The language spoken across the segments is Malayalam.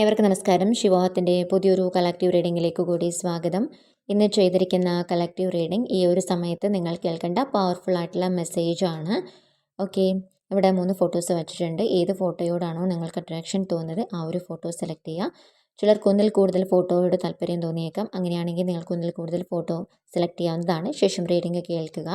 ഏവർക്കും നമസ്കാരം. ശിവോഹത്തിന്റെ പുതിയൊരു കളക്റ്റീവ് റീഡിങ്ങിലേക്ക് കൂടി സ്വാഗതം. ഇന്ന് ചെയ്തിരിക്കുന്ന കളക്റ്റീവ് റീഡിംഗ് ഈ ഒരു സമയത്ത് നിങ്ങൾ കേൾക്കേണ്ട പവർഫുൾ ആയിട്ടുള്ള മെസ്സേജാണ് ഓക്കെ ഇവിടെ മൂന്ന് ഫോട്ടോസ് വെച്ചിട്ടുണ്ട്. ഏത് ഫോട്ടോയോടാണോ നിങ്ങൾക്ക് അട്രാക്ഷൻ തോന്നുന്നത് ആ ഒരു ഫോട്ടോ സെലക്ട് ചെയ്യുക. ചിലർക്ക് ഒന്നിൽ കൂടുതൽ ഫോട്ടോയോട് താല്പര്യം തോന്നിയേക്കാം. അങ്ങനെയാണെങ്കിൽ നിങ്ങൾക്ക് ഒന്നിൽ കൂടുതൽ ഫോട്ടോ സെലക്ട് ചെയ്യാവുന്നതാണ്. ശേഷം റീഡിംഗ് കേൾക്കുക.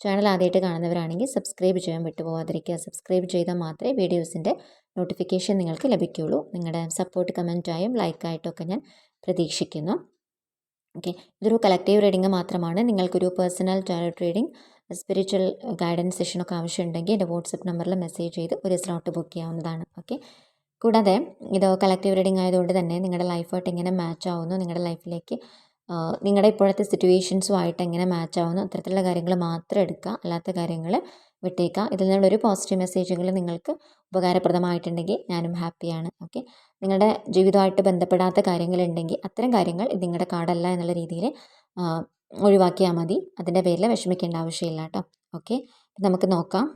ചാനൽ ആദ്യമായിട്ട് കാണുന്നവരാണെങ്കിൽ സബ്സ്ക്രൈബ് ചെയ്യാൻ വിട്ടുപോകാതിരിക്കുക സബ്സ്ക്രൈബ് ചെയ്താൽ മാത്രമേ വീഡിയോസിന്റെ നോട്ടിഫിക്കേഷൻ നിങ്ങൾക്ക് ലഭിക്കുകയുള്ളൂ. നിങ്ങളുടെ സപ്പോർട്ട് കമന്റായും ലൈക്കായിട്ടൊക്കെ ഞാൻ പ്രതീക്ഷിക്കുന്നു. ഓക്കെ ഇതൊരു കളക്റ്റീവ് റീഡിംഗ് മാത്രമാണ്. നിങ്ങൾക്കൊരു personal tarot reading spiritual guidance സെഷനൊക്കെ ആവശ്യമുണ്ടെങ്കിൽ എന്റെ വാട്സപ്പ് നമ്പറിൽ മെസ്സേജ് ചെയ്ത് ഒരു സ്ലോട്ട് ബുക്ക് ചെയ്യാവുന്നതാണ്. ഓക്കെ കൂടാതെ ഇത് കളക്റ്റീവ് റീഡിംഗ് ആയതുകൊണ്ട് തന്നെ നിങ്ങളുടെ ലൈഫായിട്ട് എങ്ങനെ മാച്ച് ആവുന്നു നിങ്ങളുടെ ലൈഫിലേക്ക് നിങ്ങളുടെ ഇപ്പോഴത്തെ സിറ്റുവേഷൻസുമായിട്ട് എങ്ങനെ മാച്ച് ആവുന്നു അത്തരത്തിലുള്ള കാര്യങ്ങൾ മാത്രം എടുക്കുക. അല്ലാത്ത കാര്യങ്ങൾ വിട്ടേക്കുക. ഇതിൽ നിന്നുള്ള ഒരു പോസിറ്റീവ് മെസ്സേജുകൾ നിങ്ങൾക്ക് ഉപകാരപ്രദമായിട്ടുണ്ടെങ്കിൽ ഞാനും ഹാപ്പിയാണ്. ഓക്കെ? നിങ്ങളുടെ ജീവിതമായിട്ട് ബന്ധപ്പെടാത്ത കാര്യങ്ങളുണ്ടെങ്കിൽ അത്തരം കാര്യങ്ങൾ ഇത് നിങ്ങളുടെ കാർഡല്ല എന്നുള്ള രീതിയിൽ ഒഴിവാക്കിയാൽ മതി. അതിന്റെ പേരിൽ വിഷമിക്കേണ്ട ആവശ്യമില്ല കേട്ടോ. ഓക്കെ? നമുക്ക് നോക്കാം.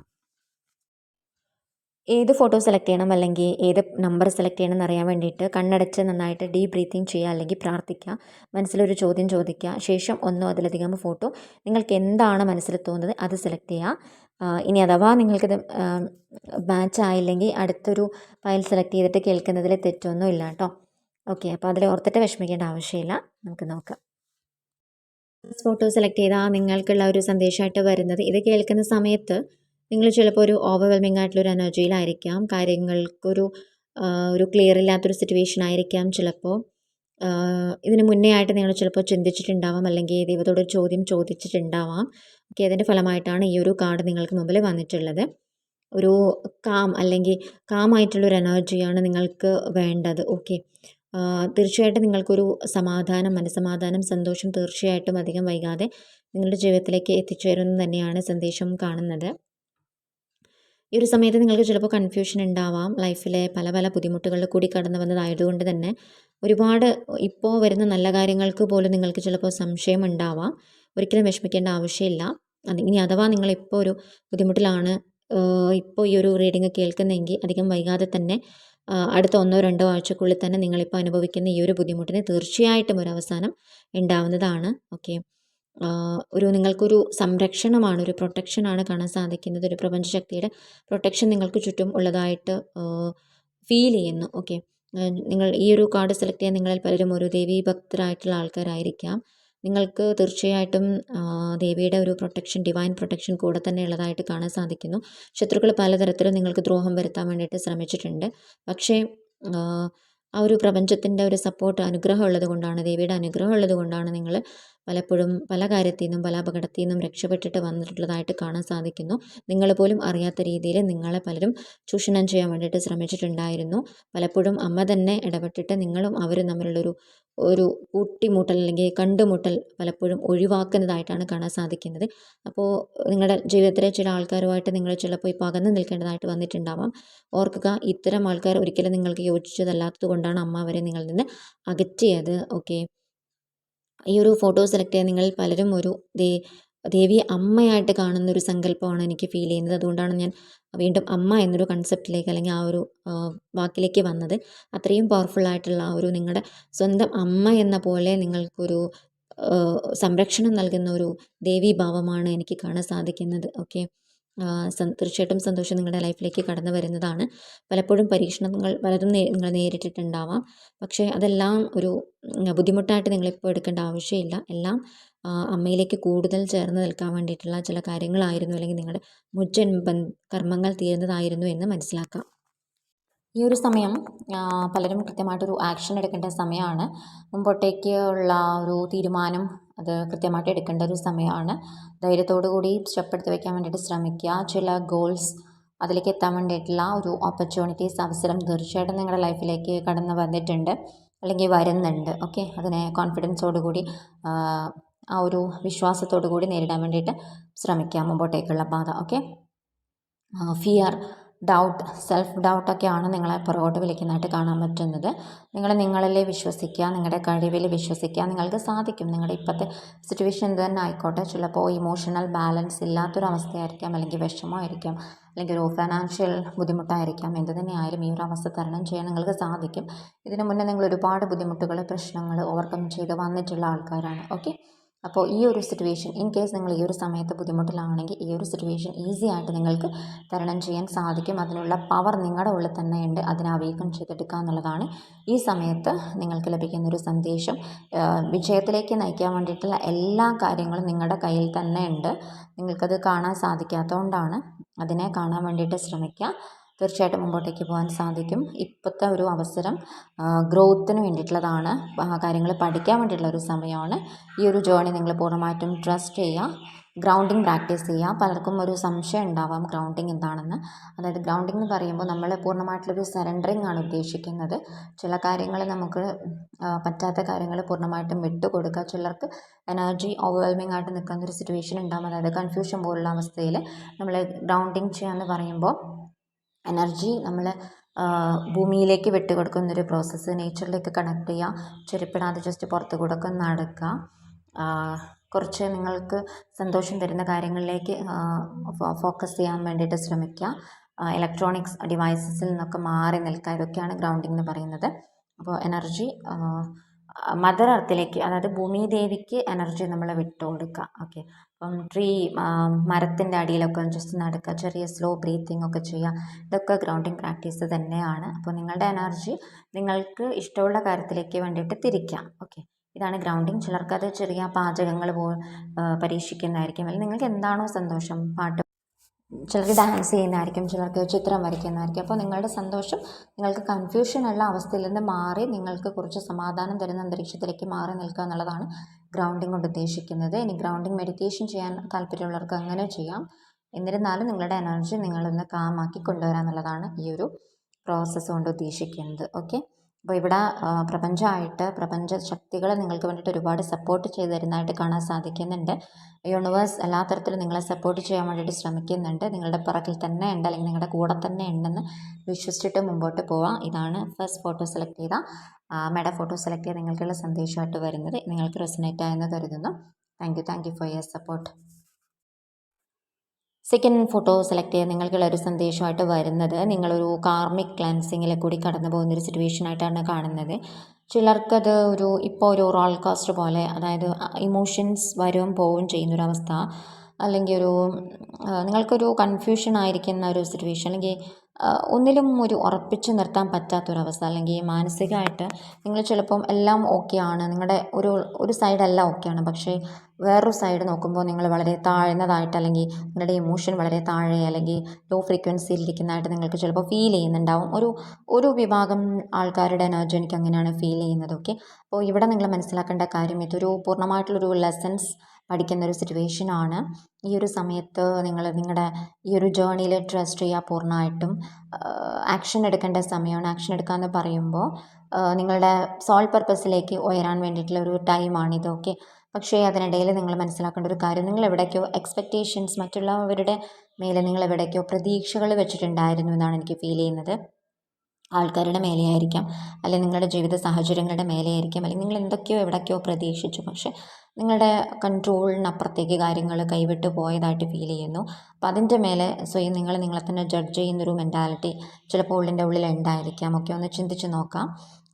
ഏത് ഫോട്ടോ സെലക്ട് ചെയ്യണം അല്ലെങ്കിൽ ഏത് നമ്പർ സെലക്ട് ചെയ്യണം എന്നറിയാൻ വേണ്ടിയിട്ട് കണ്ണടച്ച് നന്നായിട്ട് ഡീപ് ബ്രീത്തിങ് ചെയ്യുക അല്ലെങ്കിൽ പ്രാർത്ഥിക്കുക മനസ്സിലൊരു ചോദ്യം ചോദിക്കുക ശേഷം ഒന്നോ അതിലധികം ഫോട്ടോ നിങ്ങൾക്ക് എന്താണ് മനസ്സിൽ തോന്നുന്നത് അത് സെലക്ട് ചെയ്യുക. ഇനി അഥവാ നിങ്ങൾക്കിത് മാച്ച് ആയില്ലെങ്കിൽ അടുത്തൊരു ഫയൽ സെലക്ട് ചെയ്തിട്ട് കേൾക്കുന്നതിൽ തെറ്റൊന്നും ഇല്ല കേട്ടോ ഓക്കെ അപ്പോൾ അതിൽ ഓർത്തിട്ട് വിഷമിക്കേണ്ട ആവശ്യമില്ല. നമുക്ക് നോക്കാം. ഫോട്ടോ സെലക്ട് ചെയ്താൽ നിങ്ങൾക്കുള്ള ഒരു സന്ദേശമായിട്ട് വരുന്നത്. ഇത് കേൾക്കുന്ന സമയത്ത് നിങ്ങൾ ചിലപ്പോൾ ഒരു ഓവർവെൽമിംഗ് ആയിട്ടുള്ളൊരു എനർജിയിലായിരിക്കാം കാര്യങ്ങൾക്കൊരു ഒരു ക്ലിയർ ഇല്ലാത്തൊരു സിറ്റുവേഷൻ ആയിരിക്കാം ചിലപ്പോൾ ഇതിന് മുന്നേ ആയിട്ട് നിങ്ങൾ ചിലപ്പോൾ ചിന്തിച്ചിട്ടുണ്ടാവാം. അല്ലെങ്കിൽ ദൈവത്തോട് ഒരു ചോദ്യം ചോദിച്ചിട്ടുണ്ടാവാം. ഓക്കെ അതിന്റെ ഫലമായിട്ടാണ് ഈ ഒരു കാർഡ് നിങ്ങൾക്ക് മുമ്പിൽ വന്നിട്ടുള്ളത്. ഒരു കാം അല്ലെങ്കിൽ കാമായിട്ടുള്ളൊരു എനർജിയാണ് നിങ്ങൾക്ക് വേണ്ടത്. ഓക്കെ തീർച്ചയായിട്ടും നിങ്ങൾക്കൊരു സമാധാനം മനസ്സമാധാനം സന്തോഷം തീർച്ചയായിട്ടും അധികം വൈകാതെ നിങ്ങളുടെ ജീവിതത്തിലേക്ക് എത്തിച്ചേരുമെന്ന് തന്നെയാണ് സന്ദേശം കാണുന്നത്. ഈ ഒരു സമയത്ത് നിങ്ങൾക്ക് ചിലപ്പോൾ കൺഫ്യൂഷൻ ഉണ്ടാവാം. ലൈഫിലെ പല പല ബുദ്ധിമുട്ടുകളിൽ കൂടി കടന്നു വന്നതായതുകൊണ്ട് തന്നെ ഒരുപാട് ഇപ്പോൾ വരുന്ന നല്ല കാര്യങ്ങൾക്ക് പോലും നിങ്ങൾക്ക് ചിലപ്പോൾ സംശയം ഉണ്ടാവാം. ഒരിക്കലും വിഷമിക്കേണ്ട ആവശ്യമില്ല. ഇനി അഥവാ നിങ്ങളിപ്പോൾ ഒരു ബുദ്ധിമുട്ടിലാണ് ഇപ്പോൾ ഈ ഒരു റീഡിങ് കേൾക്കുന്നതെങ്കിൽ അധികം വൈകാതെ തന്നെ അടുത്ത ഒന്നോ രണ്ടോ ആഴ്ചക്കുള്ളിൽ തന്നെ നിങ്ങളിപ്പോൾ അനുഭവിക്കുന്ന ഈ ഒരു ബുദ്ധിമുട്ടിന് തീർച്ചയായിട്ടും ഒരു അവസാനം ഉണ്ടാവുന്നതാണ്. ഓക്കെ ഒരു നിങ്ങൾക്കൊരു സംരക്ഷണമാണ് ഒരു പ്രൊട്ടക്ഷനാണ് കാണാൻ സാധിക്കുന്നത് ഒരു പ്രപഞ്ചശക്തിയുടെ പ്രൊട്ടക്ഷൻ നിങ്ങൾക്ക് ചുറ്റും ഉള്ളതായിട്ട് ഫീൽ ചെയ്യുന്നു. ഓക്കെ നിങ്ങൾ ഈ ഒരു കാർഡ് സെലക്ട് ചെയ്യാൻ നിങ്ങളിൽ പലരും ഒരു ദേവീ ഭക്തരായിട്ടുള്ള ആൾക്കാരായിരിക്കാം. നിങ്ങൾക്ക് തീർച്ചയായിട്ടും ദേവിയുടെ ഒരു പ്രൊട്ടക്ഷൻ ഡിവൈൻ പ്രൊട്ടക്ഷൻ കൂടെ തന്നെ ഉള്ളതായിട്ട് കാണാൻ സാധിക്കുന്നു. ശത്രുക്കൾ പലതരത്തിലും നിങ്ങൾക്ക് ദ്രോഹം വരുത്താൻ വേണ്ടിയിട്ട് ശ്രമിച്ചിട്ടുണ്ട്. പക്ഷേ ആ ഒരു പ്രപഞ്ചത്തിന്റെ ഒരു സപ്പോർട്ട് അനുഗ്രഹം ഉള്ളത് കൊണ്ടാണ് ദേവിയുടെ അനുഗ്രഹം ഉള്ളത് കൊണ്ടാണ് നിങ്ങൾ പലപ്പോഴും പല കാര്യത്തിൽ നിന്നും പല അപകടത്തിൽ നിന്നും രക്ഷപ്പെട്ടിട്ട് വന്നിട്ടുള്ളതായിട്ട് കാണാൻ സാധിക്കുന്നു. നിങ്ങൾ പോലും അറിയാത്ത രീതിയിൽ നിങ്ങളെ പലരും ചൂഷണം ചെയ്യാൻ വേണ്ടിയിട്ട് ശ്രമിച്ചിട്ടുണ്ടായിരുന്നു. പലപ്പോഴും അമ്മ തന്നെ ഇടപെട്ടിട്ട് നിങ്ങളും അവരും തമ്മിലുള്ളൊരു ഒരു കൂട്ടിമുട്ടൽ അല്ലെങ്കിൽ കണ്ടുമുട്ടൽ പലപ്പോഴും ഒഴിവാക്കുന്നതായിട്ടാണ് കാണാൻ സാധിക്കുന്നത്. അപ്പോൾ നിങ്ങളുടെ ജീവിതത്തിലെ ചില ആൾക്കാരുമായിട്ട് നിങ്ങൾ ചിലപ്പോൾ ഇപ്പോൾ അകന്ന് നിൽക്കേണ്ടതായിട്ട് വന്നിട്ടുണ്ടാവാം. ഓർക്കുക ഇത്തരം ആൾക്കാർ ഒരിക്കലും നിങ്ങൾക്ക് യോജിച്ചതല്ലാത്തത് കൊണ്ടാണ് അമ്മ അവരെ നിങ്ങളിൽ നിന്ന് അകറ്റിയത്. ഓക്കെ. ഈ ഒരു ഫോട്ടോ സെലക്ട് ചെയ്യാൻ നിങ്ങൾ പലരും ഒരു ദേവിയെ അമ്മയായിട്ട് കാണുന്ന ഒരു സങ്കല്പമാണ് എനിക്ക് ഫീൽ ചെയ്യുന്നത്. അതുകൊണ്ടാണ് ഞാൻ വീണ്ടും അമ്മ എന്നൊരു കൺസെപ്റ്റിലേക്ക് അല്ലെങ്കിൽ ആ ഒരു വാക്കിലേക്ക് വന്നത്. അത്രയും പവർഫുൾ ആയിട്ടുള്ള ആ ഒരു നിങ്ങളുടെ സ്വന്തം അമ്മ എന്ന പോലെ നിങ്ങൾക്കൊരു സംരക്ഷണം നൽകുന്ന ഒരു ദേവീഭാവമാണ് എനിക്ക് കാണാൻ സാധിക്കുന്നത്. ഓക്കെ? തീർച്ചയായിട്ടും സന്തോഷം നിങ്ങളുടെ ലൈഫിലേക്ക് കടന്നു വരുന്നതാണ്. പലപ്പോഴും പരീക്ഷണങ്ങൾ പലതും നിങ്ങൾ നേരിട്ടിട്ടുണ്ടാവാം. പക്ഷേ അതെല്ലാം ഒരു ബുദ്ധിമുട്ടായിട്ട് നിങ്ങളിപ്പോൾ എടുക്കേണ്ട ആവശ്യമില്ല. എല്ലാം അമ്മയിലേക്ക് കൂടുതൽ ചേർന്ന് നിൽക്കാൻ വേണ്ടിയിട്ടുള്ള ചില കാര്യങ്ങളായിരുന്നു അല്ലെങ്കിൽ നിങ്ങളുടെ മുജ്ജൻ കർമ്മങ്ങൾ തീരുന്നതായിരുന്നു എന്ന് മനസ്സിലാക്കാം. ഈ ഒരു സമയം പലരും കൃത്യമായിട്ടൊരു ആക്ഷൻ എടുക്കേണ്ട സമയമാണ്. മുമ്പോട്ടേക്ക് ഉള്ള ഒരു തീരുമാനം അത് കൃത്യമായിട്ട് എടുക്കേണ്ട ഒരു സമയമാണ്. ധൈര്യത്തോടു കൂടി സ്റ്റെപ്പ് എടുത്ത് വയ്ക്കാൻ വേണ്ടിയിട്ട് ശ്രമിക്കുക. ചില ഗോൾസ് അതിലേക്ക് എത്താൻ വേണ്ടിയിട്ടുള്ള ഒരു ഓപ്പർച്യൂണിറ്റീസ് അവസരം തീർച്ചയായിട്ടും നിങ്ങളുടെ ലൈഫിലേക്ക് കടന്നു വന്നിട്ടുണ്ട് അല്ലെങ്കിൽ വരുന്നുണ്ട്. ഓക്കെ അതിനെ കോൺഫിഡൻസോടു കൂടി ആ ഒരു വിശ്വാസത്തോടു കൂടി നേരിടാൻ വേണ്ടിയിട്ട് ശ്രമിക്കാം മുമ്പോട്ടേക്കുള്ള പാത ഓക്കെ ഫിയർ ഡൗട്ട് സെൽഫ് ഡൗട്ടൊക്കെയാണ് നിങ്ങളെ പുറകോട്ട് വിളിക്കുന്നതായിട്ട് കാണാൻ പറ്റുന്നത്. നിങ്ങൾ നിങ്ങളിലെ വിശ്വസിക്കുക നിങ്ങളുടെ കഴിവിൽ വിശ്വസിക്കുക നിങ്ങൾക്ക് സാധിക്കും. നിങ്ങളുടെ ഇപ്പോഴത്തെ സിറ്റുവേഷൻ എന്ത് തന്നെ ആയിക്കോട്ടെ. ചിലപ്പോൾ ഇമോഷണൽ ബാലൻസ് ഇല്ലാത്തൊരവസ്ഥയായിരിക്കാം അല്ലെങ്കിൽ വിഷമമായിരിക്കാം അല്ലെങ്കിൽ ഒരു ഫിനാൻഷ്യൽ ബുദ്ധിമുട്ടായിരിക്കാം എന്ത് തന്നെയായാലും ഈ ഒരു അവസ്ഥ തരണം ചെയ്യാൻ നിങ്ങൾക്ക് സാധിക്കും. ഇതിനു മുന്നേ നിങ്ങൾ ഒരുപാട് ബുദ്ധിമുട്ടുകൾ പ്രശ്നങ്ങൾ ഓവർകം ചെയ്ത് വന്നിട്ടുള്ള ആൾക്കാരാണ് ഓക്കെ അപ്പോൾ ഈ ഒരു സിറ്റുവേഷൻ ഇൻ കേസ് നിങ്ങൾ ഈ ഒരു സമയത്ത് ബുദ്ധിമുട്ടിലാണെങ്കിൽ ഈ ഒരു സിറ്റുവേഷൻ ഈസി ആയിട്ട് നിങ്ങൾക്ക് തരണം ചെയ്യാൻ സാധിക്കും. അതിനുള്ള പവർ നിങ്ങളുടെ ഉള്ളിൽ തന്നെയുണ്ട്. അതിനെ അവീകം ചെയ്തെടുക്കുക എന്നുള്ളതാണ് ഈ സമയത്ത് നിങ്ങൾക്ക് ലഭിക്കുന്ന ഒരു സന്ദേശം. വിജയത്തിലേക്ക് നയിക്കാൻ വേണ്ടിയിട്ടുള്ള എല്ലാ കാര്യങ്ങളും നിങ്ങളുടെ കയ്യിൽ തന്നെ ഉണ്ട് നിങ്ങൾക്കത് കാണാൻ സാധിക്കാത്തതുകൊണ്ടാണ് അതിനെ കാണാൻ വേണ്ടിയിട്ട് ശ്രമിക്കുക. തീർച്ചയായിട്ടും മുമ്പോട്ടേക്ക് പോകാൻ സാധിക്കും. ഇപ്പോഴത്തെ ഒരു അവസരം ഗ്രോത്തിന് വേണ്ടിയിട്ടുള്ളതാണ്. കാര്യങ്ങൾ പഠിക്കാൻ വേണ്ടിയിട്ടുള്ള ഒരു സമയമാണ്. ഈ ഒരു ജേണി നിങ്ങൾ പൂർണമായിട്ടും ട്രസ്റ്റ് ചെയ്യുക. ഗ്രൗണ്ടിങ് പ്രാക്ടീസ് ചെയ്യുക. പലർക്കും ഒരു സംശയം ഉണ്ടാവാം ഗ്രൗണ്ടിങ് എന്താണെന്ന്. അതായത് ഗ്രൗണ്ടിങ് എന്ന് പറയുമ്പോൾ നമ്മൾ പൂർണമായിട്ടുള്ളൊരു സറണ്ടറിങ് ആണ് ഉദ്ദേശിക്കുന്നത്. ചില കാര്യങ്ങൾ നമുക്ക് പറ്റാത്ത കാര്യങ്ങൾ പൂർണമായിട്ടും വിട്ടുകൊടുക്കുക ചിലർക്ക് എനർജി ഓവർവെൽമിംഗ് ആയിട്ട് നിൽക്കുന്ന ഒരു സിറ്റുവേഷൻ ഉണ്ടാകും അതായത് കൺഫ്യൂഷൻ പോലുള്ള അവസ്ഥയിൽ നമ്മൾ ഗ്രൗണ്ടിങ് ചെയ്യുക എന്ന് പറയുമ്പോൾ എനർജി നമ്മൾ ഭൂമിയിലേക്ക് വിട്ട് കൊടുക്കുന്നൊരു പ്രോസസ്സ് നേച്ചറിലേക്ക് കണക്ട് ചെയ്യുക ചെരുപ്പിടാതെ ജസ്റ്റ് പുറത്ത് കൂടെ നടക്കുക കുറച്ച് നിങ്ങൾക്ക് സന്തോഷം തരുന്ന കാര്യങ്ങളിലേക്ക് ഫോക്കസ് ചെയ്യാൻ വേണ്ടിയിട്ട് ശ്രമിക്കുക ഇലക്ട്രോണിക്സ് ഡിവൈസസിൽ നിന്നൊക്കെ മാറി നിൽക്കുക ഇതൊക്കെയാണ് ഗ്രൗണ്ടിങ് എന്ന് പറയുന്നത്. അപ്പോൾ എനർജി മദർ അർത്തിലേക്ക് അതായത് ഭൂമി ദേവിക്ക് എനർജി നമ്മൾ വിട്ടു കൊടുക്കുക ഓക്കെ. അപ്പം ട്രീ മരത്തിന്റെ അടിയിലൊക്കെ ജസ്റ്റ് നടക്കുക ചെറിയ സ്ലോ ബ്രീത്തിങ് ഒക്കെ ചെയ്യുക ഇതൊക്കെ ഗ്രൗണ്ടിങ് പ്രാക്ടീസ് തന്നെയാണ്. അപ്പോൾ നിങ്ങളുടെ എനർജി നിങ്ങൾക്ക് ഇഷ്ടമുള്ള കാര്യത്തിലേക്ക് വേണ്ടിയിട്ട് തിരിക്കാം. ഓക്കെ ഇതാണ് ഗ്രൗണ്ടിങ് ചിലർക്കത് ചെറിയ പാചകങ്ങൾ പോ പരീക്ഷിക്കുന്നതായിരിക്കും. അല്ലെങ്കിൽ നിങ്ങൾക്ക് എന്താണോ സന്തോഷം പാട്ട് ചിലർക്ക് ഡാൻസ് ചെയ്യുന്നതായിരിക്കും ചിലർക്ക് ചിത്രം വരയ്ക്കുന്നതായിരിക്കും. അപ്പോൾ നിങ്ങളുടെ സന്തോഷം നിങ്ങൾക്ക് കൺഫ്യൂഷൻ ഉള്ള അവസ്ഥയിൽ നിന്ന് മാറി നിങ്ങൾക്ക് കുറച്ച് സമാധാനം തരുന്ന അന്തരീക്ഷത്തിലേക്ക് മാറി നിൽക്കുക എന്നുള്ളതാണ് ഗ്രൗണ്ടിങ് കൊണ്ട് ഉദ്ദേശിക്കുന്നത്. ഇനി ഗ്രൗണ്ടിങ് മെഡിറ്റേഷൻ ചെയ്യാൻ താല്പര്യമുള്ളവർക്ക് അങ്ങനെ ചെയ്യാം. എന്നിരുന്നാലും നിങ്ങളുടെ എനർജി നിങ്ങളൊന്ന് കാമാക്കി കൊണ്ടുവരാന്നുള്ളതാണ് ഈ ഒരു പ്രോസസ്സ് കൊണ്ട് ഉദ്ദേശിക്കുന്നത്. ഓക്കെ അപ്പോൾ ഇവിടെ പ്രപഞ്ചമായിട്ട് പ്രപഞ്ച ശക്തികൾ നിങ്ങൾക്ക് വേണ്ടിയിട്ട് ഒരുപാട് സപ്പോർട്ട് ചെയ്തു തരുന്നതായിട്ട് കാണാൻ സാധിക്കുന്നുണ്ട്. യൂണിവേഴ്സ് എല്ലാ തരത്തിലും നിങ്ങളെ സപ്പോർട്ട് ചെയ്യാൻ വേണ്ടിയിട്ട് ശ്രമിക്കുന്നുണ്ട്. നിങ്ങളുടെ പുറകിൽ തന്നെ ഉണ്ട് അല്ലെങ്കിൽ നിങ്ങളുടെ കൂടെ തന്നെ ഉണ്ടെന്ന് വിശ്വസിച്ചിട്ട് മുമ്പോട്ട് പോവാം. ഇതാണ് ഫസ്റ്റ് ഫോട്ടോ സെലക്ട് ചെയ്ത മേഡ ഫോട്ടോ സെലക്ട് ചെയ്ത് നിങ്ങൾക്കുള്ള സന്ദേശമായിട്ട് വരുന്നത്. നിങ്ങൾക്ക് റെസിനേറ്റ് ആയെന്ന് കരുതുന്നു. Thank you thank you for your support second photo select ചെയ്യാൻ നിങ്ങൾക്കുള്ള ഒരു സന്ദേശമായിട്ട് വരുന്നത്. നിങ്ങളൊരു കാർമിക് ക്ലാൻസിങ്ങിൽ കൂടി കടന്നു പോകുന്നൊരു സിറ്റുവേഷനായിട്ടാണ് കാണുന്നത്. ചിലർക്കത് ഒരു ഇപ്പോൾ ഒരു റോൾ കാസ്റ്റ് പോലെ അതായത് ഇമോഷൻസ് വരും പോവും ചെയ്യുന്നൊരവസ്ഥ അല്ലെങ്കിൽ ഒരു നിങ്ങൾക്കൊരു കൺഫ്യൂഷൻ ആയിരിക്കുന്ന ഒരു സിറ്റുവേഷൻ അല്ലെങ്കിൽ ഒന്നിലും ഒരു ഉറപ്പിച്ചു നിർത്താൻ പറ്റാത്തൊരവസ്ഥ അല്ലെങ്കിൽ മാനസികമായിട്ട് നിങ്ങൾ ചിലപ്പം എല്ലാം ഓക്കെയാണ് നിങ്ങളുടെ ഒരു ഒരു സൈഡല്ല ആണ്. പക്ഷേ വേറൊരു സൈഡ് നോക്കുമ്പോൾ നിങ്ങൾ വളരെ താഴ്ന്നതായിട്ട് അല്ലെങ്കിൽ നിങ്ങളുടെ ഇമോഷൻ വളരെ താഴെ അല്ലെങ്കിൽ ലോ ഫ്രീക്വൻസിയിൽ ഇരിക്കുന്നതായിട്ട് നിങ്ങൾക്ക് ചിലപ്പോൾ ഫീൽ ചെയ്യുന്നുണ്ടാവും. ഒരു ഒരു വിഭാഗം ആൾക്കാരുടെ എനർജി എനിക്ക് അങ്ങനെയാണ് ഫീൽ ചെയ്യുന്നത് ഓക്കെ അപ്പോൾ ഇവിടെ നിങ്ങൾ മനസ്സിലാക്കേണ്ട കാര്യം ഇതൊരു പൂർണമായിട്ടുള്ളൊരു ലെസൺസ് പഠിക്കുന്ന ഒരു സിറ്റുവേഷൻ ആണ്. ഈ ഒരു സമയത്ത് നിങ്ങൾ നിങ്ങളുടെ ഈ ഒരു ജേണിയിൽ ട്രസ്റ്റ് ചെയ്യുക പൂർണമായിട്ടും. ആക്ഷൻ എടുക്കേണ്ട സമയമാണ് ആക്ഷൻ എടുക്കുക എന്ന് പറയുമ്പോൾ നിങ്ങളുടെ സോൾ പർപ്പസിലേക്ക് ഉയരാൻ വേണ്ടിയിട്ടുള്ള ഒരു ടൈമാണിത് ഓക്കെ പക്ഷേ അതിനിടയിൽ നിങ്ങൾ മനസ്സിലാക്കേണ്ട ഒരു കാര്യം നിങ്ങൾ എവിടേക്കോ എക്സ്പെക്റ്റേഷൻസ് മറ്റുള്ളവരുടെ മേലെ നിങ്ങൾ എവിടേക്കോ പ്രതീക്ഷകൾ വെച്ചിട്ടുണ്ടായിരുന്നു എന്നാണ് എനിക്ക് ഫീൽ ചെയ്യുന്നത്. ആൾക്കാരുടെ മേലെയായിരിക്കാം. അല്ലെങ്കിൽ നിങ്ങളുടെ ജീവിത സാഹചര്യങ്ങളുടെ മേലെയായിരിക്കാം. അല്ലെങ്കിൽ നിങ്ങൾ എന്തൊക്കെയോ എവിടേക്കോ പ്രതീക്ഷിച്ചു. പക്ഷേ നിങ്ങളുടെ കൺട്രോളിനപ്പുറത്തേക്ക് കാര്യങ്ങൾ കൈവിട്ട് പോയതായിട്ട് ഫീൽ ചെയ്യുന്നു. അപ്പോൾ അതിന്റെ മേലെ സ്വയം നിങ്ങൾ നിങ്ങളെ തന്നെ ജഡ്ജ് ചെയ്യുന്നൊരു മെന്റാലിറ്റി ചിലപ്പോൾ ഉള്ളിന്റെ ഉള്ളിൽ ഉണ്ടായിരിക്കാം. ഒക്കെ ഒന്ന് ചിന്തിച്ച് നോക്കാം.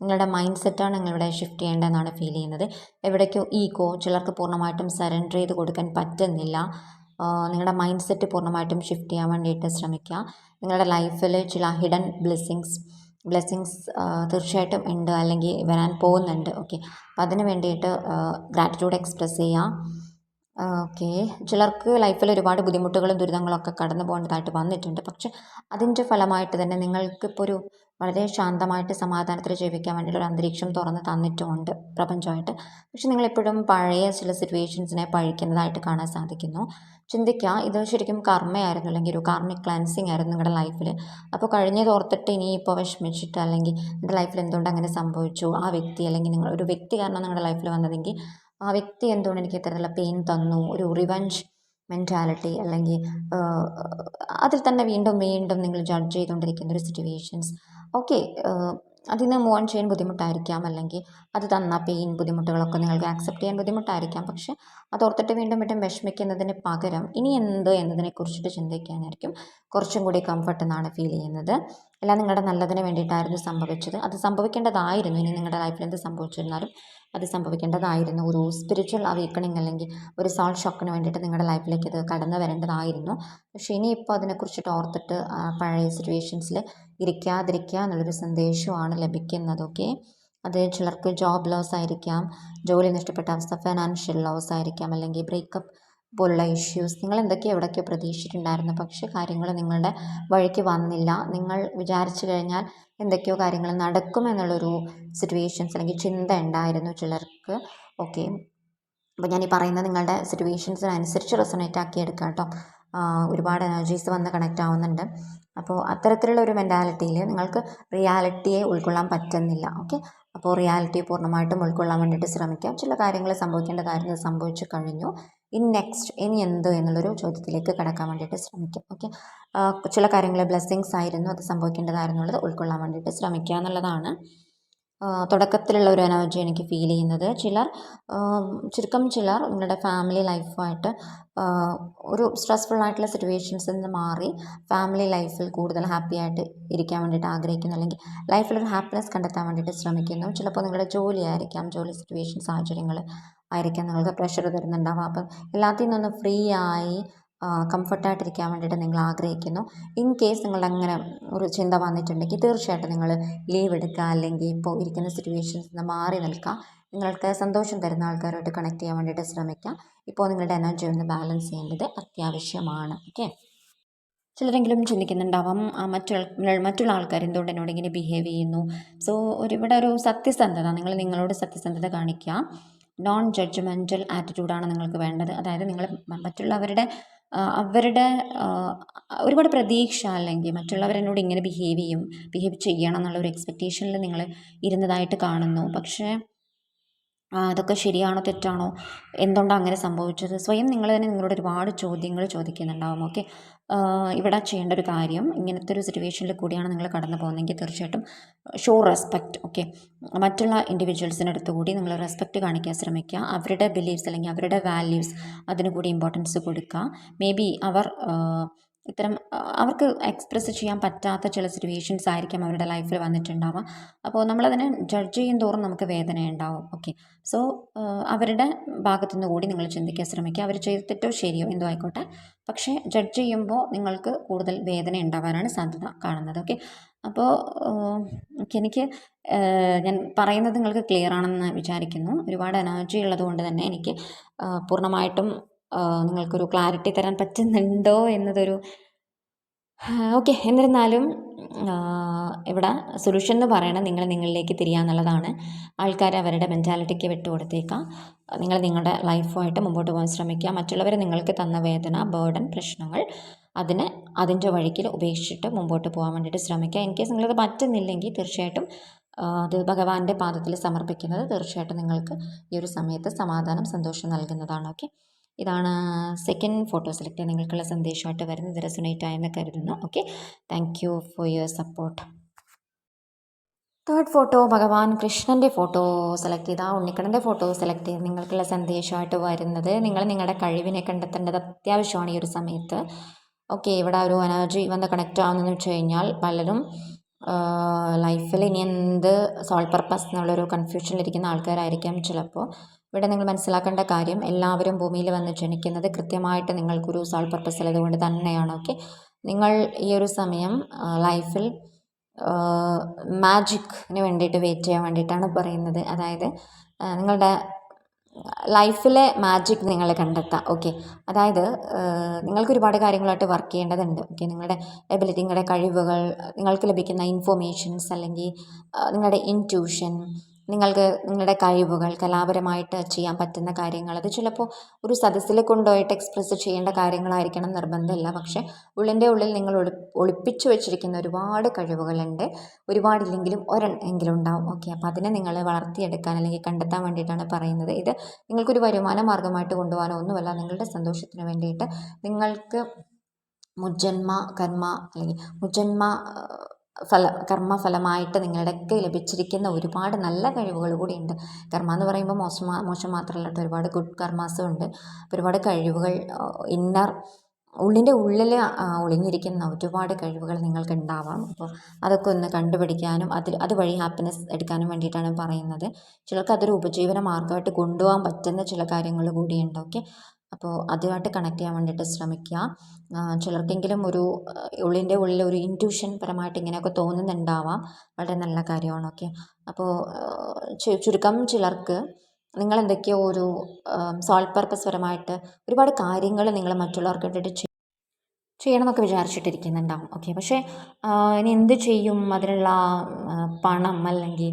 നിങ്ങളുടെ മൈൻഡ് സെറ്റാണ് നിങ്ങളിവിടെ ഷിഫ്റ്റ് ചെയ്യേണ്ടതെന്നാണ് ഫീൽ ചെയ്യുന്നത്. എവിടേക്കോ ഈഗോ ചിലർക്ക് പൂർണമായിട്ടും സറണ്ടർ ചെയ്ത് കൊടുക്കാൻ പറ്റുന്നില്ല. നിങ്ങളുടെ മൈൻഡ് സെറ്റ് പൂർണമായിട്ടും ഷിഫ്റ്റ് ചെയ്യാൻ വേണ്ടിയിട്ട് ശ്രമിക്കുക. നിങ്ങളുടെ ലൈഫിൽ ചില ഹിഡൻ ബ്ലെസ്സിങ്സ് ബ്ലെസ്സിങ്സ് തീർച്ചയായിട്ടും ഉണ്ട്. അല്ലെങ്കിൽ വരാൻ പോകുന്നുണ്ട്. ഓക്കെ. അപ്പം അതിന് വേണ്ടിയിട്ട് ഗ്രാറ്റിറ്റ്യൂഡ് എക്സ്പ്രസ് ചെയ്യാം. ഓക്കെ. ചിലർക്ക് ലൈഫിൽ ഒരുപാട് ബുദ്ധിമുട്ടുകളും ദുരിതങ്ങളൊക്കെ കടന്നു പോകേണ്ടതായിട്ട് വന്നിട്ടുണ്ട്. പക്ഷെ അതിന്റെ ഫലമായിട്ട് തന്നെ നിങ്ങൾക്കിപ്പോൾ ഒരു വളരെ ശാന്തമായിട്ട് സമാധാനത്തിൽ ജീവിക്കാൻ വേണ്ടിയിട്ട് ഒരു അന്തരീക്ഷം തുറന്ന് തന്നിട്ടുമുണ്ട് പ്രപഞ്ചമായിട്ട്. പക്ഷെ നിങ്ങളെപ്പോഴും പഴയ ചില സിറ്റുവേഷൻസിനെ പഴിക്കുന്നതായിട്ട് കാണാൻ സാധിക്കുന്നു. ചിന്തിക്കുക ഇത് ശരിക്കും കർമ്മയായിരുന്നു. അല്ലെങ്കിൽ ഒരു കാർമിക് ക്ലാൻസിങ് ആയിരുന്നു നിങ്ങളുടെ ലൈഫിൽ അപ്പോൾ കഴിഞ്ഞത് ഓർത്തിട്ട് ഇനിയിപ്പോൾ വിഷമിച്ചിട്ട് അല്ലെങ്കിൽ നിങ്ങളുടെ ലൈഫിൽ എന്തുകൊണ്ട് അങ്ങനെ സംഭവിച്ചു? ആ വ്യക്തി അല്ലെങ്കിൽ നിങ്ങൾ ഒരു വ്യക്തി കാരണം നിങ്ങളുടെ ലൈഫിൽ വന്നതെങ്കിൽ ആ വ്യക്തി എന്തുകൊണ്ട് എനിക്ക് ഇത്തരത്തിലുള്ള പെയിൻ തന്നു? ഒരു റിവഞ്ച് മെന്റാലിറ്റി അല്ലെങ്കിൽ അതിൽ തന്നെ വീണ്ടും വീണ്ടും നിങ്ങൾ ജഡ്ജ് ചെയ്തുകൊണ്ടിരിക്കുന്ന ഒരു സിറ്റുവേഷൻസ് ഓക്കെ അതിൽ നിന്ന് മൂവ് ഓൺ ചെയ്യാൻ ബുദ്ധിമുട്ടായിരിക്കാം. അല്ലെങ്കിൽ അത് തന്ന പെയിൻ ബുദ്ധിമുട്ടുകളൊക്കെ നിങ്ങൾക്ക് ആക്സെപ്റ്റ് ചെയ്യാൻ ബുദ്ധിമുട്ടായിരിക്കാം. പക്ഷേ അതോർത്തിട്ട് വീണ്ടും വീണ്ടും വിഷമിക്കുന്നതിന് പകരം ഇനി എന്ത് എന്നതിനെക്കുറിച്ചിട്ട് ചിന്തിക്കാനായിരിക്കും. കുറച്ചും കൂടി കംഫർട്ട് എന്നാണ് ഫീൽ ചെയ്യുന്നത്. എല്ലാം നിങ്ങളുടെ നല്ലതിന് വേണ്ടിയിട്ടായിരുന്നു സംഭവിച്ചത്. അത് സംഭവിക്കേണ്ടതായിരുന്നു. ഇനി നിങ്ങളുടെ ലൈഫിൽ എന്ത് സംഭവിച്ചിരുന്നാലും അത് സംഭവിക്കേണ്ടതായിരുന്നു. ഒരു സ്പിരിച്വൽ അവീക്കണിങ് അല്ലെങ്കിൽ ഒരു സോൾ ഷോക്കിന് വേണ്ടിയിട്ട് നിങ്ങളുടെ ലൈഫിലേക്ക് ഇത് കടന്നു വരേണ്ടതായിരുന്നു. പക്ഷേ ഇനിയിപ്പോൾ അതിനെക്കുറിച്ചിട്ട് ഓർത്തിട്ട് പഴയ സിറ്റുവേഷൻസിൽ ഇരിക്കാതിരിക്കുക എന്നുള്ളൊരു സന്ദേശമാണ് ലഭിക്കുന്നത്. ഓക്കെ അത് ചിലർക്ക് ജോബ് ലോസ് ആയിരിക്കാം ജോലി നഷ്ടപ്പെട്ട അവസ്ഥ ഫിനാൻഷ്യൽ ലോസ് ആയിരിക്കാം അല്ലെങ്കിൽ ബ്രേക്കപ്പ് പോലുള്ള ഇഷ്യൂസ് നിങ്ങൾ എന്തൊക്കെയോ എവിടെയൊക്കെയോ പ്രതീക്ഷിച്ചിട്ടുണ്ടായിരുന്നു? പക്ഷേ കാര്യങ്ങൾ നിങ്ങളുടെ വഴിക്ക് വന്നില്ല. നിങ്ങൾ വിചാരിച്ചു കഴിഞ്ഞാൽ എന്തൊക്കെയോ കാര്യങ്ങൾ നടക്കുമെന്നുള്ളൊരു സിറ്റുവേഷൻസ് അല്ലെങ്കിൽ ചിന്ത ഉണ്ടായിരുന്നു ചിലർക്ക്. ഓക്കെ അപ്പോൾ ഞാൻ ഈ പറയുന്നത് നിങ്ങളുടെ സിറ്റുവേഷൻസിനനുസരിച്ച് റെസണേറ്റ് ആക്കി എടുക്കുക കേട്ടോ. ഒരുപാട് എനർജീസ് വന്ന് കണക്റ്റ് ആവുന്നുണ്ട്. അപ്പോൾ അത്തരത്തിലുള്ള ഒരു മെന്റാലിറ്റിയിൽ നിങ്ങൾക്ക് റിയാലിറ്റിയെ ഉൾക്കൊള്ളാൻ പറ്റുന്നില്ല. ഓക്കെ അപ്പോൾ റിയാലിറ്റി പൂർണമായിട്ടും ഉൾക്കൊള്ളാൻ വേണ്ടിയിട്ട് ശ്രമിക്കാം. ചില കാര്യങ്ങൾ സംഭവിക്കേണ്ട കാര്യങ്ങൾ സംഭവിച്ചു കഴിഞ്ഞു. ഇനി നെക്സ്റ്റ് ഇനി എന്ത് എന്നുള്ളൊരു ചോദ്യത്തിലേക്ക് കടക്കാൻ വേണ്ടിയിട്ട് ശ്രമിക്കാം. ഓക്കെ ചില കാര്യങ്ങൾ ബ്ലെസ്സിങ്സ് ആയിരുന്നു അത് സംഭവിക്കേണ്ടതായിരുന്നുള്ളത് ഉൾക്കൊള്ളാൻ വേണ്ടിയിട്ട് ശ്രമിക്കുക എന്നുള്ളതാണ് തുടക്കത്തിലുള്ള ഒരു എനർജി എനിക്ക് ഫീൽ ചെയ്യുന്നത്. ചിലർ ചുരുക്കം ചിലർ നിങ്ങളുടെ ഫാമിലി ലൈഫായിട്ട് ഒരു സ്ട്രെസ്ഫുൾ ആയിട്ടുള്ള സിറ്റുവേഷൻസിൽ നിന്ന് മാറി ഫാമിലി ലൈഫിൽ കൂടുതൽ ഹാപ്പി ആയിട്ട് ഇരിക്കാൻ വേണ്ടിയിട്ട് ആഗ്രഹിക്കുന്നു. അല്ലെങ്കിൽ ലൈഫിലൊരു ഹാപ്പിനെസ് കണ്ടെത്താൻ വേണ്ടിയിട്ട് ശ്രമിക്കുന്നു. ചിലപ്പോൾ നിങ്ങളുടെ ജോലി ആയിരിക്കാം ജോലി സിറ്റുവേഷൻ സാഹചര്യങ്ങൾ ആയിരിക്കാം. നിങ്ങൾക്ക് പ്രഷർ തരുന്നുണ്ടാവാം. അപ്പം എല്ലാത്തിൽ നിന്നൊന്ന് ഫ്രീ ആയി കംഫർട്ടായിട്ടിരിക്കാൻ വേണ്ടിയിട്ട് നിങ്ങൾ ആഗ്രഹിക്കുന്നു. ഇൻ കേസ് നിങ്ങളുടെ അങ്ങനെ ഒരു ചിന്ത വന്നിട്ടുണ്ടെങ്കിൽ തീർച്ചയായിട്ടും നിങ്ങൾ ലീവ് എടുക്കുക. അല്ലെങ്കിൽ ഇപ്പോൾ ഇരിക്കുന്ന സിറ്റുവേഷൻസിൽ നിന്ന് മാറി നിൽക്കുക. നിങ്ങൾക്ക് സന്തോഷം തരുന്ന ആൾക്കാരുമായിട്ട് കണക്ട് ചെയ്യാൻ വേണ്ടിയിട്ട് ശ്രമിക്കുക ഇപ്പോൾ നിങ്ങളുടെ എനർജി ഒന്ന് ബാലൻസ് ചെയ്യേണ്ടത് അത്യാവശ്യമാണ്. ഓക്കെ ചിലരെങ്കിലും ചിന്തിക്കുന്നുണ്ടാവാം മറ്റുള്ള മറ്റുള്ള ആൾക്കാർ എന്തുകൊണ്ട് എന്നോട് ഇങ്ങനെ ബിഹേവ് ചെയ്യുന്നു? സോ ഒരു ഇവിടെ ഒരു സത്യസന്ധത നിങ്ങൾ നിങ്ങളോട് സത്യസന്ധത കാണിക്കുക. നോൺ ജഡ്ജ്മെന്റൽ ആറ്റിറ്റ്യൂഡാണ് നിങ്ങൾക്ക് വേണ്ടത്. അതായത് നിങ്ങൾ മറ്റുള്ളവരുടെ അവരുടെ ഒരുപാട് പ്രതീക്ഷ അല്ലെങ്കിൽ മറ്റുള്ളവർ എന്നോട് ഇങ്ങനെ ബിഹേവ് ചെയ്യും ബിഹേവ് ചെയ്യണം എന്നുള്ള ഒരു എക്സ്പെക്റ്റേഷനിൽ നിങ്ങൾ ഇരുന്നതായിട്ട് കാണുന്നു. പക്ഷേ അതൊക്കെ ശരിയാണോ തെറ്റാണോ? എന്തുകൊണ്ടാണ് അങ്ങനെ സംഭവിച്ചത്? സ്വയം നിങ്ങൾ തന്നെ നിങ്ങളോട് ഒരുപാട് ചോദ്യങ്ങൾ ചോദിക്കുന്നുണ്ടാവും ഓക്കെ ഇവിടെ ചെയ്യേണ്ട ഒരു കാര്യം ഇങ്ങനത്തെ ഒരു സിറ്റുവേഷനിൽ കൂടിയാണ് നിങ്ങൾ കടന്നു പോകുന്നതെങ്കിൽ തീർച്ചയായിട്ടും ഷോ റെസ്പെക്റ്റ് ഓക്കെ മറ്റുള്ള ഇൻഡിവിജ്വൽസിനടുത്ത് കൂടി നിങ്ങൾ റെസ്പെക്റ്റ് കാണിക്കാൻ ശ്രമിക്കുക. അവരുടെ ബിലീഫ്സ് അല്ലെങ്കിൽ അവരുടെ വാല്യൂസ് അതിന് കൂടി ഇമ്പോർട്ടൻസ് കൊടുക്കുക. മേ ബി അവർ ഇത്തരം അവർക്ക് എക്സ്പ്രസ് ചെയ്യാൻ പറ്റാത്ത ചില സിറ്റുവേഷൻസ് ആയിരിക്കും അവരുടെ ലൈഫിൽ വന്നിട്ടുണ്ടാവുക. അപ്പോൾ നമ്മളതിനെ ജഡ്ജ് ചെയ്യും തോറും നമുക്ക് വേദന ഉണ്ടാവും ഓക്കെ സോ അവരുടെ ഭാഗത്തു നിന്ന് കൂടി നിങ്ങൾ ചിന്തിക്കാൻ ശ്രമിക്കുക. അവർ ചെയ്ത തെറ്റോ ശരിയോ എന്തോ ആയിക്കോട്ടെ. പക്ഷേ ജഡ്ജ് ചെയ്യുമ്പോൾ നിങ്ങൾക്ക് കൂടുതൽ വേദന ഉണ്ടാവാനാണ് സാധ്യത കാണുന്നത്. ഓക്കെ അപ്പോൾ എനിക്ക് ഞാൻ പറയുന്നത് നിങ്ങൾക്ക് ക്ലിയർ ആണെന്ന് വിചാരിക്കുന്നു. ഒരുപാട് എനർജി ഉള്ളതുകൊണ്ട് തന്നെ എനിക്ക് പൂർണമായിട്ടും നിങ്ങൾക്കൊരു ക്ലാരിറ്റി തരാൻ പറ്റുന്നുണ്ടോ എന്നതൊരു ഓക്കെ എന്നിരുന്നാലും ഇവിടെ സൊല്യൂഷൻ എന്ന് പറയണത് നിങ്ങൾ നിങ്ങളിലേക്ക് തിരിയുക എന്നുള്ളതാണ്. ആൾക്കാർ അവരുടെ മെന്റാലിറ്റിക്ക് വിട്ടുകൊടുത്തേക്കാം നിങ്ങൾ നിങ്ങളുടെ ലൈഫുമായിട്ട് മുമ്പോട്ട് പോകാൻ ശ്രമിക്കുക. മറ്റുള്ളവർ നിങ്ങൾക്ക് തന്ന വേദന ബേർഡൻ പ്രശ്നങ്ങൾ അതിനെ അതിന്റെ വഴിക്കിൽ ഉപേക്ഷിച്ചിട്ട് മുമ്പോട്ട് പോകാൻ വേണ്ടിയിട്ട് ശ്രമിക്കുക. ഇൻ കേസ് നിങ്ങളത് പറ്റുന്നില്ലെങ്കിൽ തീർച്ചയായിട്ടും അത് ഭഗവാന്റെ പാദത്തിൽ സമർപ്പിക്കുന്നത് തീർച്ചയായിട്ടും നിങ്ങൾക്ക് ഈ ഒരു സമയത്ത് സമാധാനം സന്തോഷം നൽകുന്നതാണ്. ഓക്കെ ഇതാണ് സെക്കൻഡ് ഫോട്ടോ സെലക്ട് നിങ്ങൾക്കുള്ള സന്ദേശമായിട്ട് വരുന്നത്. റെസൊണേറ്റ് ആയെന്ന് കരുതുന്നു. Okay thank you for your support third photo ഭഗവാൻ കൃഷ്ണന്റെ ഫോട്ടോ സെലക്ട് ചെയ്ത ഉണ്ണിക്കണ്ണന്റെ ഫോട്ടോ സെലക്ട് ചെയ്ത് നിങ്ങൾക്കുള്ള സന്ദേശമായിട്ട് വരുന്നത്. നിങ്ങൾ നിങ്ങളുടെ കഴിവിനെ കണ്ടെത്തേണ്ടത് അത്യാവശ്യമാണ് ഈ ഒരു സമയത്ത്. ഓക്കെ ഇവിടെ ഒരു എനർജി വന്ന് കണക്റ്റ് ആവുന്നതെന്ന് വെച്ച് കഴിഞ്ഞാൽ പലരും ലൈഫിൽ ഇനി എന്ത് സോൾ പർപ്പസ് എന്നുള്ളൊരു കൺഫ്യൂഷനിലിരിക്കുന്ന ആൾക്കാരായിരിക്കാം ചിലപ്പോൾ. ഇവിടെ നിങ്ങൾ മനസ്സിലാക്കേണ്ട കാര്യം എല്ലാവരും ഭൂമിയിൽ വന്ന് ജനിക്കുന്നത് കൃത്യമായിട്ട് നിങ്ങൾക്കൊരു സോൾ പർപ്പസ് ഉള്ളതുകൊണ്ട് തന്നെയാണ് ഓക്കെ നിങ്ങൾ ഈ ഒരു സമയം ലൈഫിൽ മാജിക്കിന് വേണ്ടിയിട്ട് വെയിറ്റ് ചെയ്യാൻ വേണ്ടിയിട്ടാണ് പറയുന്നത്. അതായത് നിങ്ങളുടെ ലൈഫിലെ മാജിക് നിങ്ങൾ കണ്ടെത്താം ഓക്കെ അതായത് നിങ്ങൾക്ക് ഒരുപാട് കാര്യങ്ങളായിട്ട് വർക്ക് ചെയ്യേണ്ടതുണ്ട് ഓക്കെ നിങ്ങളുടെ എബിലിറ്റി നിങ്ങളുടെ കഴിവുകൾ നിങ്ങൾക്ക് ലഭിക്കുന്ന ഇൻഫോർമേഷൻസ് അല്ലെങ്കിൽ നിങ്ങളുടെ ഇന്റ്യൂഷൻ നിങ്ങൾക്ക് നിങ്ങളുടെ കഴിവുകൾ കലാപരമായിട്ട് ചെയ്യാൻ പറ്റുന്ന കാര്യങ്ങൾ അത് ചിലപ്പോൾ ഒരു സദസ്സിൽ കൊണ്ടുപോയിട്ട് എക്സ്പ്രസ് ചെയ്യേണ്ട കാര്യങ്ങളായിരിക്കണം നിർബന്ധമില്ല. പക്ഷേ ഉള്ളിന്റെ ഉള്ളിൽ നിങ്ങൾ ഒളി ഒളിപ്പിച്ചു വെച്ചിരിക്കുന്ന ഒരുപാട് കഴിവുകളുണ്ട്. ഒരുപാടില്ലെങ്കിലും ഒരെണ്ണെങ്കിലും ഉണ്ടാവും. ഓക്കെ അപ്പോൾ അതിനെ നിങ്ങൾ വളർത്തിയെടുക്കാൻ അല്ലെങ്കിൽ കണ്ടെത്താൻ വേണ്ടിയിട്ടാണ് പറയുന്നത്. ഇത് നിങ്ങൾക്കൊരു വരുമാന മാർഗമായിട്ട് കൊണ്ടുപോകാനോ ഒന്നുമല്ല. നിങ്ങളുടെ സന്തോഷത്തിന് വേണ്ടിയിട്ട് നിങ്ങൾക്ക് മുജ്ജന്മ കർമ്മ അല്ലെങ്കിൽ മുജ്ജന്മ ഫല കർമ്മഫലമായിട്ട് നിങ്ങളുടെയൊക്കെ ലഭിച്ചിരിക്കുന്ന ഒരുപാട് നല്ല കഴിവുകൾ കൂടിയുണ്ട്. കർമ്മ എന്ന് പറയുമ്പോൾ മോശം മോശം മാത്രമല്ല ഒരുപാട് ഗുഡ് കർമാസും ഉണ്ട്. ഒരുപാട് കഴിവുകൾ ഇന്നർ ഉള്ളിന്റെ ഉള്ളിൽ ഒളിഞ്ഞിരിക്കുന്ന ഒരുപാട് കഴിവുകൾ നിങ്ങൾക്ക് ഉണ്ടാവാം അപ്പോൾ അതൊക്കെ ഒന്ന് കണ്ടുപിടിക്കാനും അതിൽ അതുവഴി ഹാപ്പിനെസ് എടുക്കാനും വേണ്ടിയിട്ടാണ് പറയുന്നത്. ചിലർക്ക് അതൊരു ഉപജീവന മാർഗമായിട്ട് കൊണ്ടുപോകാൻ പറ്റുന്ന ചില കാര്യങ്ങൾ കൂടിയുണ്ട്. ഓക്കെ? അപ്പോൾ അതുമായിട്ട് കണക്ട് ചെയ്യാൻ വേണ്ടിയിട്ട് ശ്രമിക്കുക ചിലർക്കെങ്കിലും ഒരു ഉള്ളിന്റെ ഉള്ളിൽ ഒരു ഇന്റ്യൂഷൻ പരമായിട്ട് ഇങ്ങനെയൊക്കെ തോന്നുന്നുണ്ടാവാം. വളരെ നല്ല കാര്യമാണ് ഓക്കെ അപ്പോൾ ചുരുക്കം ചിലർക്ക് നിങ്ങൾ എന്തൊക്കെയോ ഒരു സോൾ പർപ്പസ് പരമായിട്ട് ഒരുപാട് കാര്യങ്ങൾ നിങ്ങൾ മറ്റുള്ളവർക്ക് വേണ്ടിയിട്ട് ചെയ്യണം എന്നൊക്കെ വിചാരിച്ചിട്ടിരിക്കുന്നുണ്ടാവും. ഓക്കെ പക്ഷേ ഇനി എന്ത് ചെയ്യും? അതിനുള്ള പണം അല്ലെങ്കിൽ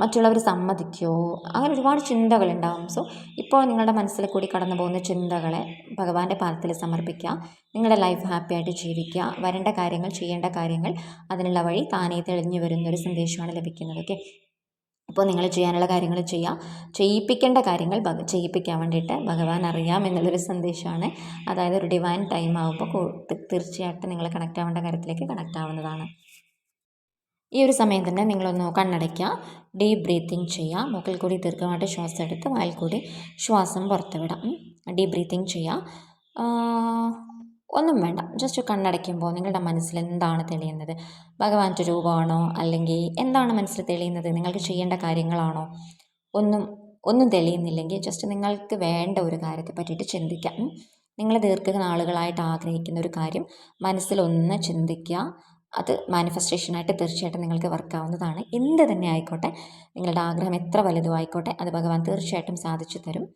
മറ്റുള്ളവർ സമ്മതിക്കുമോ അങ്ങനെ ഒരുപാട് ചിന്തകളുണ്ടാവും. സോ ഇപ്പോൾ നിങ്ങളുടെ മനസ്സിൽ കൂടി കടന്നു പോകുന്ന ചിന്തകളെ ഭഗവാന്റെ പാദത്തിൽ സമർപ്പിക്കുക. നിങ്ങളുടെ ലൈഫ് ഹാപ്പി ആയിട്ട് ജീവിക്കുക. വരേണ്ട കാര്യങ്ങൾ ചെയ്യേണ്ട കാര്യങ്ങൾ അതിനുള്ള വഴി താനേ തെളിഞ്ഞു വരുന്നൊരു സന്ദേശമാണ് ലഭിക്കുന്നത്. ഓക്കെ ഇപ്പോൾ നിങ്ങൾ ചെയ്യാനുള്ള കാര്യങ്ങൾ ചെയ്യാം. ചെയ്യിപ്പിക്കേണ്ട കാര്യങ്ങൾ ഭഗ ചെയ്യിപ്പിക്കാൻ വേണ്ടിയിട്ട് ഭഗവാൻ അറിയാം എന്നുള്ളൊരു സന്ദേശമാണ്. അതായത് ഒരു ഡിവൈൻ ടൈം ആകുമ്പോൾ തീർച്ചയായിട്ടും നിങ്ങൾ കണക്റ്റ് ആവേണ്ട കാര്യത്തിലേക്ക് കണക്റ്റ് ആവുന്നതാണ്. ഈ ഒരു സമയം തന്നെ നിങ്ങളൊന്ന് കണ്ണടയ്ക്കുക. ഡീപ്പ് ബ്രീത്തിങ് ചെയ്യുക. മൂക്കിൽ കൂടി ദീർഘമായിട്ട് ശ്വാസം എടുത്ത് വായിൽ കൂടി ശ്വാസം പുറത്ത് വിടാം ഡീപ്പ് ബ്രീത്തിങ് ചെയ്യുക. ഒന്നും വേണ്ട. ജസ്റ്റ് കണ്ണടയ്ക്കുമ്പോൾ നിങ്ങളുടെ മനസ്സിൽ എന്താണ് തെളിയുന്നത്? ഭഗവാന്റെ രൂപമാണോ? അല്ലെങ്കിൽ എന്താണ് മനസ്സിൽ തെളിയുന്നത്? നിങ്ങൾക്ക് ചെയ്യേണ്ട കാര്യങ്ങളാണോ? ഒന്നും ഒന്നും തെളിയുന്നില്ലെങ്കിൽ ജസ്റ്റ് നിങ്ങൾക്ക് വേണ്ട ഒരു കാര്യത്തെ പറ്റിയിട്ട് ചിന്തിക്കാം. നിങ്ങൾ ദീർഘനാളുകളായിട്ട് ആഗ്രഹിക്കുന്ന ഒരു കാര്യം മനസ്സിലൊന്ന് ചിന്തിക്കുക. അത് മാനിഫെസ്റ്റേഷനായിട്ട് തീർച്ചയായിട്ടും നിങ്ങൾക്ക് വർക്കാവുന്നതാണ് എന്ത് തന്നെ ആയിക്കോട്ടെ നിങ്ങളുടെ ആഗ്രഹം എത്ര വലുതും ആയിക്കോട്ടെ അത് ഭഗവാൻ തീർച്ചയായിട്ടും സാധിച്ചു തരും.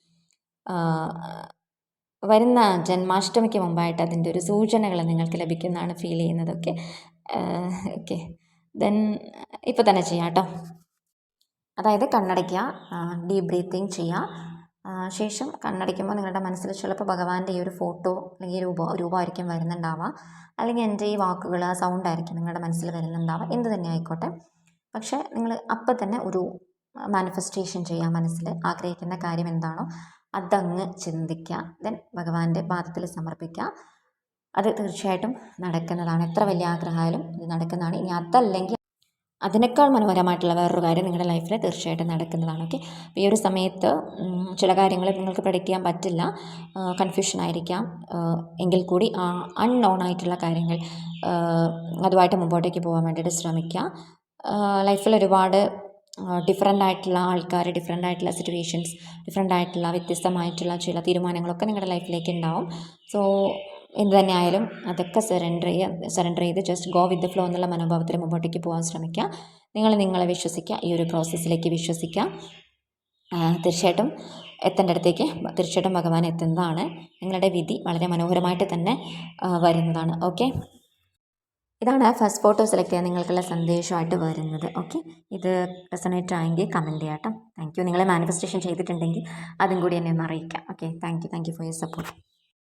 വരുന്ന ജന്മാഷ്ടമിക്ക് മുമ്പായിട്ട് അതിന്റെ ഒരു സൂചനകൾ നിങ്ങൾക്ക് ലഭിക്കുന്നതാണ് ഫീൽ ചെയ്യുന്നതൊക്കെ ഓക്കെ ദെൻ ഇപ്പോൾ തന്നെ ചെയ്യാം കേട്ടോ. അതായത് കണ്ണടയ്ക്കുക ഡീപ് ബ്രീത്തിങ് ചെയ്യുക. ശേഷം കണ്ണടയ്ക്കുമ്പോൾ നിങ്ങളുടെ മനസ്സിൽ ചിലപ്പോൾ ഭഗവാന്റെ ഈ ഒരു ഫോട്ടോ അല്ലെങ്കിൽ രൂപ രൂപമായിരിക്കും വരുന്നുണ്ടാവുക. അല്ലെങ്കിൽ എന്റെ ഈ വാക്കുകൾ ആ സൗണ്ട് ആയിരിക്കും നിങ്ങളുടെ മനസ്സിൽ വരുന്നുണ്ടാവുക. എന്ത് തന്നെ ആയിക്കോട്ടെ. പക്ഷേ നിങ്ങൾ അപ്പം തന്നെ ഒരു മാനിഫെസ്റ്റേഷൻ ചെയ്യുക മനസ്സിൽ. ആഗ്രഹിക്കുന്ന കാര്യം എന്താണോ അതങ്ങ് ചിന്തിക്കുക ദെൻ ഭഗവാന്റെ പാദത്തിൽ സമർപ്പിക്കുക അത് തീർച്ചയായിട്ടും നടക്കുന്നതാണ്. എത്ര വലിയ ആഗ്രഹമായാലും ഇത് നടക്കുന്നതാണ്. ഇനി അതല്ലെങ്കിൽ അതിനേക്കാൾ മനോഹരമായിട്ടുള്ള വേറൊരു കാര്യം നിങ്ങളുടെ ലൈഫിൽ തീർച്ചയായിട്ടും നടക്കുന്നതാണ്. ഓക്കെ ഈ ഒരു സമയത്ത് ചില കാര്യങ്ങൾ നിങ്ങൾക്ക് പ്രഡിക്റ്റ് ചെയ്യാൻ പറ്റില്ല. കൺഫ്യൂഷൻ ആയിരിക്കാം. എങ്കിൽ കൂടി അൺനോൺ ആയിട്ടുള്ള കാര്യങ്ങൾ അതുമായിട്ട് മുമ്പോട്ടേക്ക് പോകാൻ വേണ്ടിയിട്ട് ശ്രമിക്കുക ലൈഫിൽ ഒരുപാട് ഡിഫറെന്റ് ആയിട്ടുള്ള ആൾക്കാർ ഡിഫറെന്റ് ആയിട്ടുള്ള സിറ്റുവേഷൻസ് ഡിഫറെന്റ് ആയിട്ടുള്ള വ്യത്യസ്തമായിട്ടുള്ള ചില തീരുമാനങ്ങളൊക്കെ നിങ്ങളുടെ ലൈഫിലേക്ക് ഉണ്ടാവും സോ എന്ത് തന്നെ ആയാലും അതൊക്കെ സറണ്ടർ ചെയ്യുക സറണ്ടർ ചെയ്ത് just go with the flow എന്നുള്ള മനോഭാവത്തിൽ മുമ്പോട്ടേക്ക് പോകാൻ ശ്രമിക്കുക. നിങ്ങൾ നിങ്ങളെ വിശ്വസിക്കുക ഈ ഒരു പ്രോസസ്സിലേക്ക് വിശ്വസിക്കുക. തീർച്ചയായിട്ടും എത്തേണ്ട അടുത്തേക്ക് തീർച്ചയായിട്ടും ഭഗവാൻ എത്തുന്നതാണ്. നിങ്ങളുടെ വിധി വളരെ മനോഹരമായിട്ട് തന്നെ വരുന്നതാണ്. ഓക്കെ ഇതാണ് ഫസ്റ്റ് ഫോട്ടോ സെലക്ട് ചെയ്യാൻ നിങ്ങൾക്കുള്ള സന്ദേശമായിട്ട് വരുന്നത്. ഓക്കെ ഇത് റെസണേറ്റ് ആയെങ്കിൽ കമന്റ് ചെയ്യാം താങ്ക് യു നിങ്ങളെ മാനിഫെസ്റ്റേഷൻ ചെയ്തിട്ടുണ്ടെങ്കിൽ അതും കൂടി എന്നെ ഒന്ന് അറിയിക്കാം. Okay thank you thank you for your support